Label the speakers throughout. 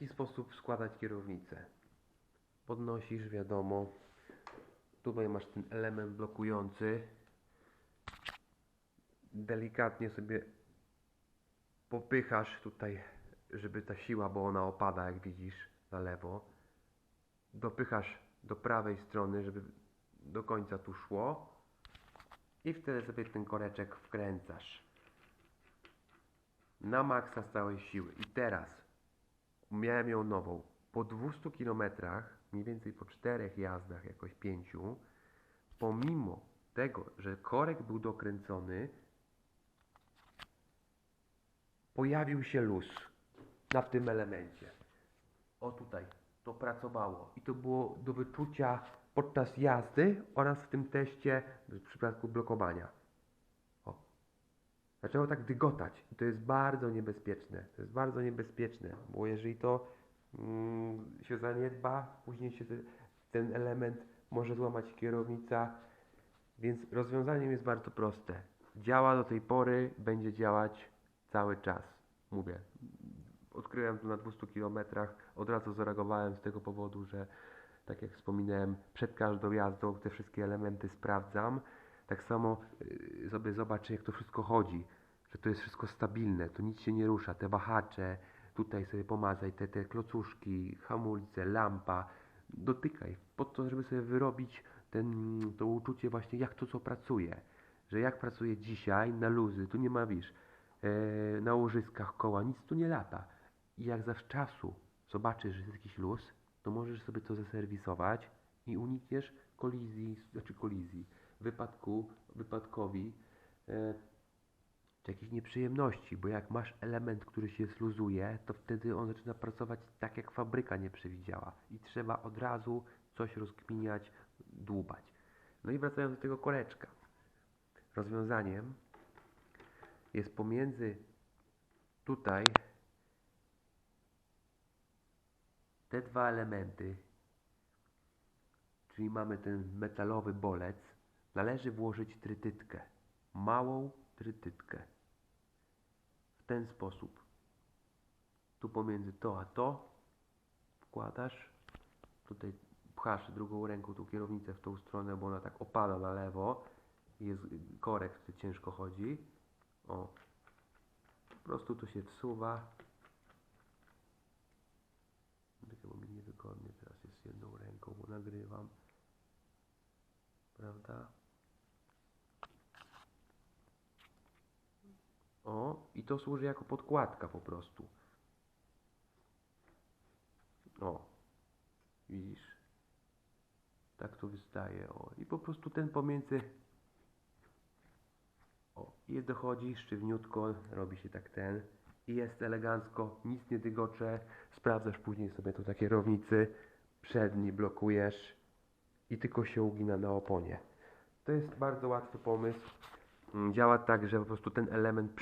Speaker 1: jaki sposób składać kierownicę? Podnosisz, wiadomo. Tutaj masz ten element blokujący. Delikatnie sobie popychasz tutaj, żeby ta siła, bo ona opada, jak widzisz, na lewo. Dopychasz do prawej strony, żeby do końca tu szło. I wtedy sobie ten koreczek wkręcasz. Na maksa z całej siły. I teraz miałem ją nową. Po 200 km, mniej więcej po 4 jazdach, jakoś 5, pomimo tego, że korek był dokręcony, pojawił się luz na tym elemencie. O tutaj, to pracowało i to było do wyczucia podczas jazdy oraz w tym teście w przypadku blokowania. Zaczęło tak dygotać i to jest bardzo niebezpieczne. To jest bardzo niebezpieczne, bo jeżeli to mm, się zaniedba, później się te, ten element może złamać kierownica, więc rozwiązaniem jest bardzo proste. Działa do tej pory, będzie działać cały czas. Mówię, odkryłem to na 200 km, od razu zareagowałem z tego powodu, że tak jak wspominałem, przed każdą jazdą te wszystkie elementy sprawdzam. Tak samo y, sobie zobaczę, jak to wszystko chodzi, że to jest wszystko stabilne, to nic się nie rusza, te wahacze, tutaj sobie pomazaj, te, te klocuszki, hamulce, lampa, dotykaj, po to, żeby sobie wyrobić ten, to uczucie właśnie, jak to co pracuje, że jak pracuje dzisiaj na luzy, tu nie ma, wisz, e, na łożyskach koła, nic tu nie lata. I jak zawczasu zobaczysz, że jest jakiś luz, to możesz sobie to zaserwisować i unikniesz kolizji, znaczy kolizji, wypadku, wypadkowi, e, czy jakichś nieprzyjemności, bo jak masz element, który się sluzuje, to wtedy on zaczyna pracować tak, jak fabryka nie przewidziała i trzeba od razu coś rozkminiać, dłubać. No i wracając do tego koleczka. Rozwiązaniem jest pomiędzy tutaj te dwa elementy, czyli mamy ten metalowy bolec, należy włożyć trytytkę, małą trytytkę. W ten sposób. Tu pomiędzy to a to wkładasz, tutaj pchasz drugą ręką tą kierownicę w tą stronę, bo ona tak opada na lewo, jest korek, który ciężko chodzi. O, po prostu to się wsuwa. Bo mi niewygodnie teraz jest jedną ręką, bo nagrywam. Prawda? O, i to służy jako podkładka po prostu. O, widzisz? Tak to wystaje. O, i po prostu ten pomiędzy. O, i dochodzi sztywniutko, robi się tak ten. I jest elegancko, nic nie dygocze. Sprawdzasz później sobie tu na kierownicy. Przedni blokujesz i tylko się ugina na oponie. To jest bardzo łatwy pomysł. Mm, Działa tak, że po prostu ten element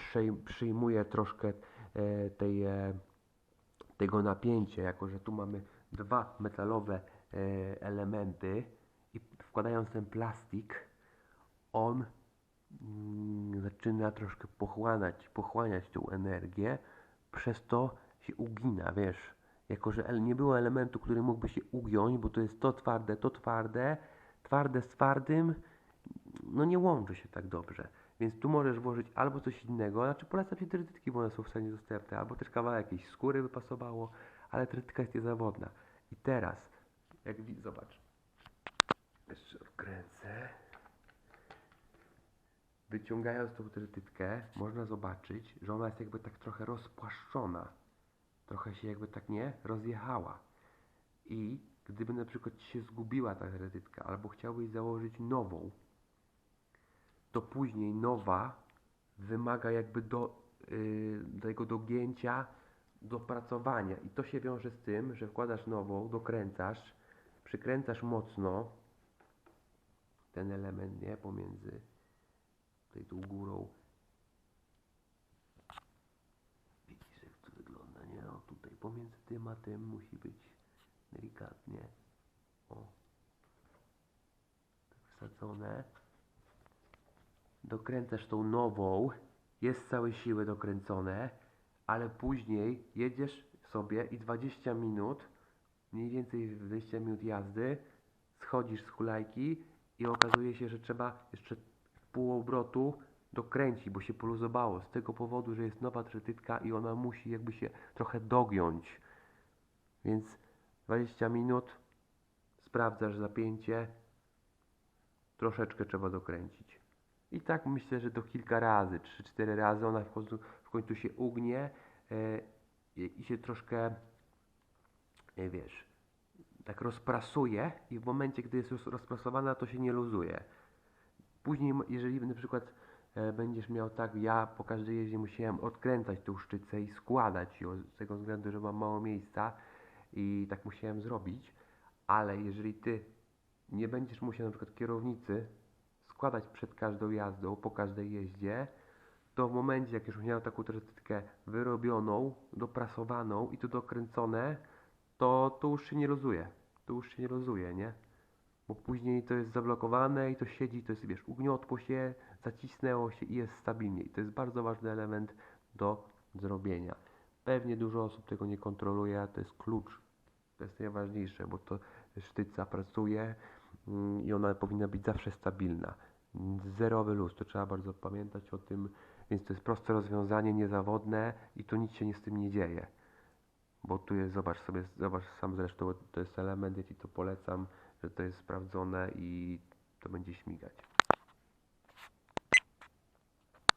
Speaker 1: przyjmuje troszkę e, tej, e, tego napięcia, jako że tu mamy dwa metalowe e, elementy i wkładając ten plastik, on mm, zaczyna troszkę pochłaniać, pochłaniać tą energię, przez to się ugina, wiesz, jako że nie było elementu, który mógłby się ugiąć, bo to jest to twarde, to twarde, twarde z twardym, no nie łączy się tak dobrze. Więc tu możesz włożyć albo coś innego, znaczy polecam Ci trytytki, bo one są w stanie dostępne, albo też kawałek jakiejś skóry by pasowało, ale trytytka jest niezawodna. I teraz, jak widzisz, zobacz. Jeszcze odkręcę. Wyciągając tą trytytkę, można zobaczyć, że ona jest jakby tak trochę rozpłaszczona. Trochę się jakby tak nie rozjechała. I gdyby na przykład się zgubiła ta trytytka, albo chciałbyś założyć nową, to później nowa wymaga jakby do yy, tego dogięcia, dopracowania. I to się wiąże z tym, że wkładasz nową, dokręcasz, przykręcasz mocno ten element, nie? Pomiędzy tutaj tą górą. Widzisz jak to wygląda, nie? O tutaj pomiędzy tym a tym musi być delikatnie. O. Tak wsadzone dokręcasz tą nową, jest z całej siły dokręcone, ale później jedziesz sobie i 20 minut, mniej więcej 20 minut jazdy, schodzisz z hulajki i okazuje się, że trzeba jeszcze pół obrotu dokręcić, bo się poluzowało z tego powodu, że jest nowa trytytka i ona musi jakby się trochę dogiąć. Więc 20 minut, sprawdzasz zapięcie, troszeczkę trzeba dokręcić. I tak myślę, że to kilka razy, 3-4 razy ona w końcu, w końcu się ugnie e, i, się troszkę, e, wiesz, tak rozprasuje i w momencie, gdy jest rozprasowana, to się nie luzuje. Później, jeżeli na przykład e, będziesz miał tak, ja po każdej jeździe musiałem odkręcać tą szczycę i składać ją z tego względu, że mam mało miejsca i tak musiałem zrobić, ale jeżeli ty nie będziesz musiał na przykład kierownicy składać przed każdą jazdą, po każdej jeździe, to w momencie, jak już miał taką trytytkę wyrobioną, doprasowaną i to dokręcone, to, to już się nie rozuje. To już się nie rozuje, nie? Bo później to jest zablokowane i to siedzi, to jest, wiesz, ugniotło się, zacisnęło się i jest stabilnie. I to jest bardzo ważny element do zrobienia. Pewnie dużo osób tego nie kontroluje, a to jest klucz. To jest najważniejsze, bo to sztyca pracuje i ona powinna być zawsze stabilna. Mm, Zerowy luz, to trzeba bardzo pamiętać o tym, więc to jest proste rozwiązanie, niezawodne i tu nic się nie z tym nie dzieje. Bo tu jest, zobacz sobie, zobacz sam zresztą, to jest element, ja Ci to polecam, że to jest sprawdzone i to będzie śmigać.